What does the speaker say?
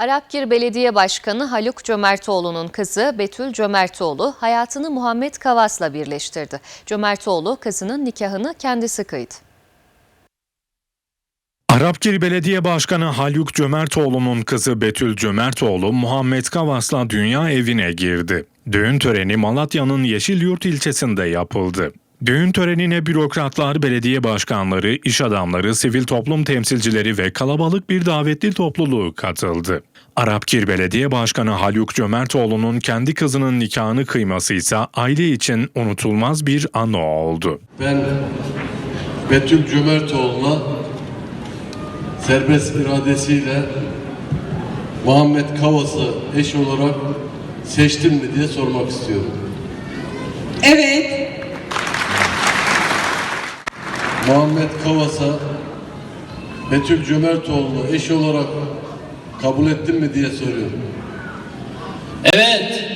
Arapgir Belediye Başkanı Haluk Cömertoğlu'nun kızı Betül Cömertoğlu hayatını Muhammed Kavas'la birleştirdi. Cömertoğlu kızının nikahını kendisi kıydı. Arapgir Belediye Başkanı Haluk Cömertoğlu'nun kızı Betül Cömertoğlu Muhammed Kavas'la dünya evine girdi. Düğün töreni Malatya'nın Yeşilyurt ilçesinde yapıldı. Düğün törenine bürokratlar, belediye başkanları, iş adamları, sivil toplum temsilcileri ve kalabalık bir davetli topluluğu katıldı. Arapgir Belediye Başkanı Haluk Cömertoğlu'nun kendi kızının nikahını kıyması ise aile için unutulmaz bir anı oldu. Ben Betül Cömertoğlu'na serbest iradesiyle Muhammed Kavas'ı eş olarak seçtim mi diye sormak istiyorum. Evet. Muhammed Kavas'a Betül Cömertoğlu'nu eş olarak kabul ettin mi diye soruyorum. Evet.